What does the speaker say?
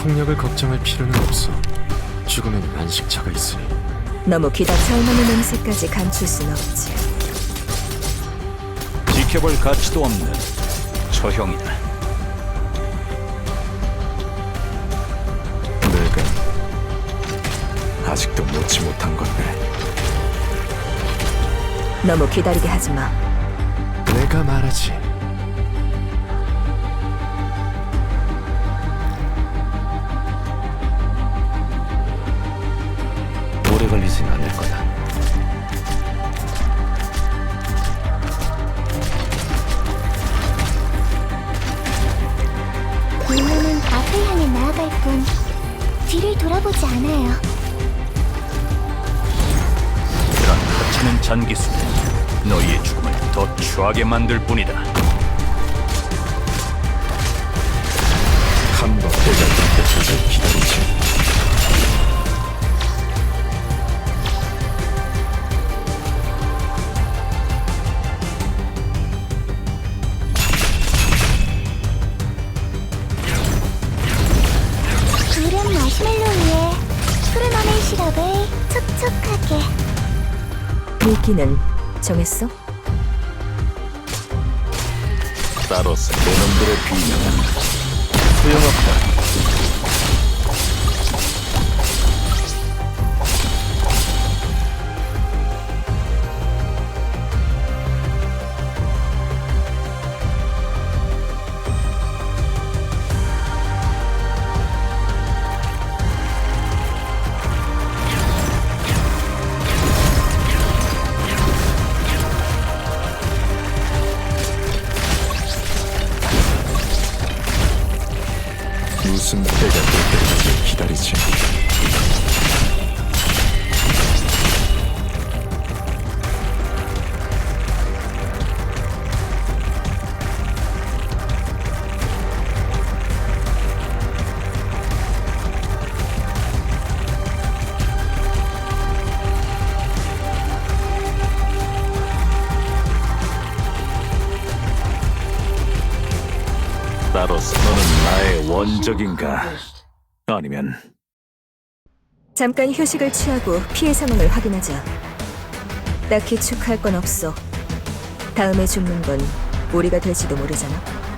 폭력을 걱정할 필요는 없어. 죽으면 안식처가 있으니. 너무 기다 살만한 냄새까지 감출 순 없지. 지켜볼 가치도 없는 처형이다. 내가 아직도 놓지 못한 건데. 너무 기다리게 하지 마. 내가 말하지. 나아갈 뿐 뒤를 돌아보지 않아요. 이런 하찮은 잔기술은 너희의 죽음을 더 추하게 만들 뿐이다. 한번 대장할 때까 마시멜로 위에 푸른 하늘 시럽을 촉촉하게 미끼는 정했어? 따로서 내놈들의 비명은 소용없다. 무슨 때가 될 때까지 기다리지. 따로서 너는 나의 원적인가? 아니면 잠깐 휴식을 취하고 피해 상황을 확인하자. 딱히 축하할 건 없어. 다음에 죽는 건 우리가 될지도 모르잖아.